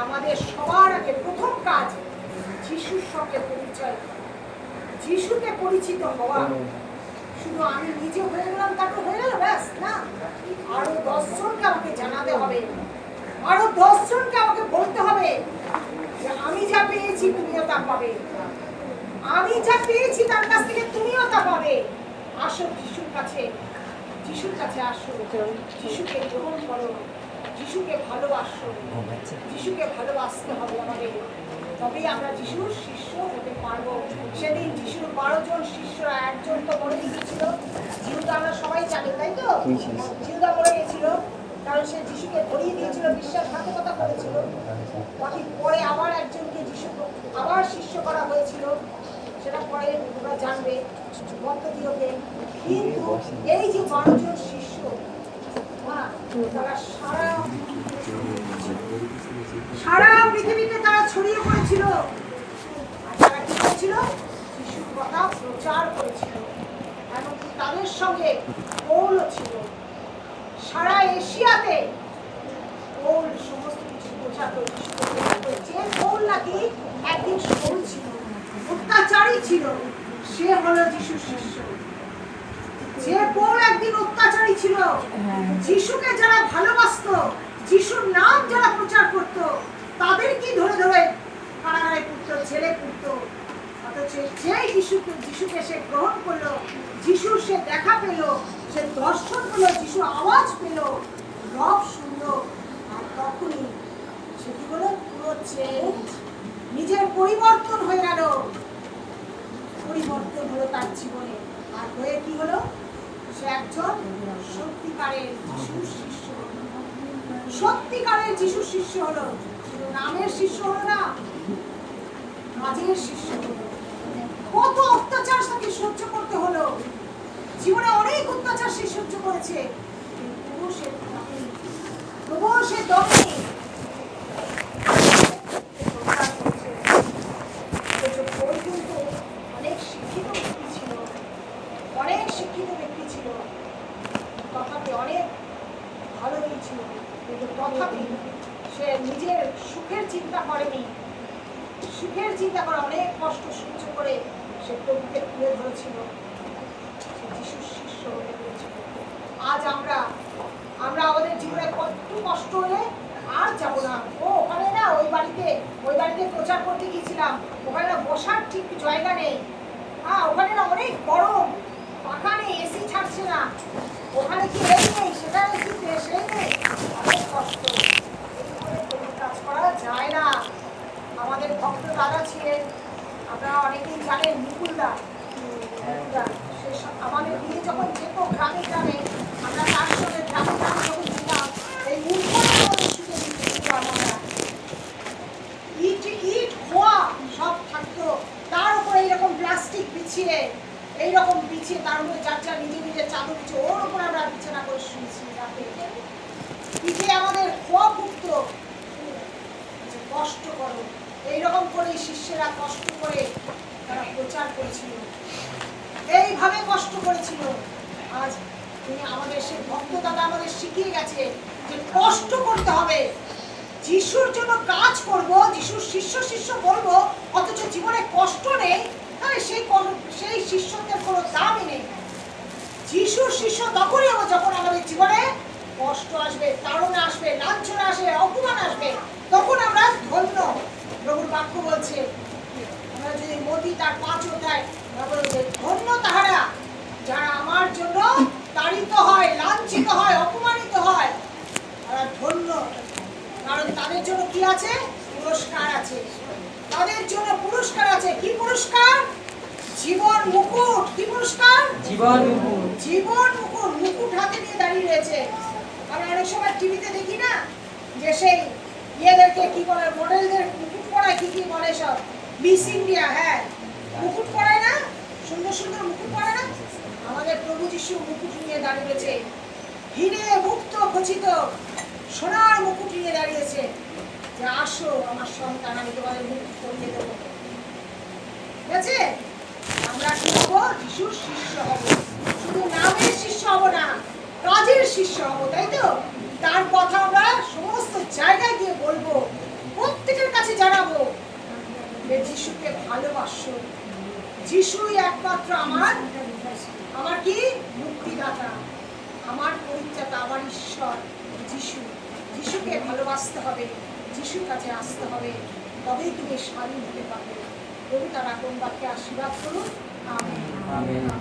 আমাদের সবার আগে প্রথম কাজ যিশুর সঙ্গে পরিচয়। যিশুকে পরিচিত হওয়া। শুধু আমি নিজে হয়ে গেলাম তারপর হয়ে গেল, ব্যাস, না। আরও দশজনকে আমাকে জানাতে হবে। আরও দশজনকে আমাকে বলতে হবে যে আমি যা পেয়েছি তুমিও তা পাবে। আমি যা পেয়েছি তার কাছ থেকে তুমিও তা পাবে। আসো, যিশুর কাছে যিশুর কাছে আসো। যিশুকে গ্রহণ করো। যিশুকে ভালোবাসো। যিশুকে ভালোবাসতে হবে আমাদের। তবেই আমরা যিশুর শিষ্য হতে পারব। সেদিন যিশুর বারো জন শিষ্যরা একজন তো মরে গিয়েছিল। জিহুদা আমরা সবাই জানি তাই তো? জিহুদা মরে গেছিল কারণ সে যিশুকে ধরিয়ে দিয়েছিল বিশ্বাসঘাতকতা করেছিল। বাকি পরে আবার একজনকে যিশু আবার শিষ্য করা হয়েছিল। সেটা পরে তোমরা জানবে কিন্তু এই যে বারো জন শিষ্য সারা পৃথিবীতে তারা ছড়িয়ে পড়েছিল। ছিল। সারা এশিয়াতে সমস্ত নাকি একদিন ছিল, অত্যাচারী ছিল, সে হলো যিশুর শিষ্য যে পৌল একদিন অত্যাচারী ছিল। যিশুকে যারা ভালোবাসতো যিশুর নাম যারা প্রচার করত তাদের কি ধরে ধরে কারাগারে পুড়তো ছেলে পুড়তো অথচ যে যিশুকে যিশুকে সে গ্রহণ করল যিশুর সে দেখা পেল সে দর্শন পেল যিশু আওয়াজ পেল রব শুনলো। আর তখনই সে কি হলো পুরো চেঞ্জ নিজের পরিবর্তন হয়ে গেল। পরিবর্তন হলো তার জীবনে। আর হয়ে কি হলো? সত্যিকারের যিশুর শিষ্য। হলো। নামের শিষ্য হলো না শিষ্য হলো। কত অত্যাচার তাকে সহ্য করতে হলো। জীবনে অনেক অত্যাচার সে সহ্য করেছে কিন্তু তবুও সে দমেনি। তবুও সে দমেনি। প্রচার করেছে। অথচ পৌল কিন্তু অনেক শিক্ষিত ব্যক্তি ছিল অনেক শিক্ষিত ব্যক্তি ছিল তথাপি অনেক ভালো ছিল, কিন্তু তথাপি সে নিজের সুখের চিন্তা করেনি। সুখের চিন্তা করে অনেক কষ্ট সহ্য করে সে প্রভুকে তুলে ধরেছিল। যিশুর শিষ্য হয়ে গিয়েছিল। আজ আমরা আমরা আমাদের জীবনে কত কষ্ট হলে আর যাব না। ও, ওখানে না ওই বাড়িতে ওই বাড়িতে প্রচার করতে গিয়েছিলাম। ওখানে না বসার ঠিক জায়গা নেই। হ্যাঁ ওখানে না অনেক গরম পাখা নেই এসি ছাড়ছে না ওখানে কি এই নেই? সেটা কি সেই নেই? অনেক কষ্ট। কোনো কাজ করা যায় না। আমাদের ভক্ত দাদা ছিলেন, আপনারা অনেকেই জানেন, মুকুলদা। মুকুলদা, সে আমাদের বিয়ে যখন যেত, গ্রামে গ্রামে আমরা তার সঙ্গে গ্রামে গ্রামে যখন যেতাম এই মুখটা আমাদের শুকে দিতাম আমরা ইট ইট খোয়া সব থাকতো তার উপরে এইরকম প্লাস্টিক বিছিয়ে এইরকম বিছিয়ে তার উপরে যার যার নিজে নিজের চাদর বিছিয়ে ওর উপর আমরা বিছানা করে রাতে। পিঠে আমাদের খোয়া কষ্ট করো। এইরকম করে শিষ্যেরা কষ্ট করে তারা প্রচার করেছিল। এইভাবে কষ্ট করেছিল। আজ তিনি আমাদের সে ভক্ত দাদা আমাদের শিখিয়ে গেছে যে কষ্ট করতে হবে। যিশুর জন্য কাজ করব, যিশুর শিষ্য শিষ্য বলব, অথচ জীবনে কষ্ট নেই। তাহলে সেই সেই শিষ্যত্বের কোনো দামই নেই। যিশুর শিষ্য তখনই হব যখন আমাদের জীবনে কষ্ট আসবে, তাড়না আসবে, লাঞ্ছনা আসবে অপমান আসবে। তখন আমরা ধন্য। প্রভুর বাক্য বলছে, আমরা যদি মোদি তার পাঁচ দেয় আমরা বলব যে ধন্য তাহারা যারা আমার জন্য তাড়িত হয়, লাঞ্ছিত হয়, অপমানিত হয়। তারা ধন্য। কারণ তাদের জন্য কি আছে? পুরস্কার আছে। তাদের জন্য পুরস্কার আছে। কি পুরস্কার? জীবন মুকুট কি পুরস্কার? জীবন মুকুট। জীবন মুকুট মুকুট হাতে নিয়ে দাঁড়িয়ে রয়েছে। আমরা অনেক সময় টিভিতে দেখি না যে সেই ইয়েদেরকে কি বলে মডেলদের মুকুট পরায় কি কি বলে সব। মিস ইন্ডিয়া হ্যাঁ। মুকুট পরায় না? সুন্দর সুন্দর মুকুট পরায় না? আমাদের প্রভু যিশু মুকুট নিয়ে দাঁড়িয়ে রয়েছে। হিরে মুক্ত খচিত সোনার মুকুট নিয়ে দাঁড়িয়েছে যে আসো আমার সন্তান আমি তোমাদের মুকুট পরিয়ে দেবো। ঠিক আছে? আমরা কি হব? যিশুর শিষ্য হব। শুধু নামের শিষ্য হব না কাজের শিষ্য হব, তাই তো? তার কথা আমরা সমস্ত জায়গায় গিয়ে বলব, প্রত্যেকের কাছে জানাব। যে যিশুকে ভালোবাসো। যিশুই একমাত্র আমার আমার কি? মুক্তিদাতা। আমার পরিত্রাতা আমার ঈশ্বর, যিশু। যিশুকে ভালোবাসতে হবে, যিশুর কাছে আসতে হবে। তবেই তুমি স্বাধীন হতে পারবে। প্রভু তার আপন বাক্যে আশীর্বাদ করুন আমি।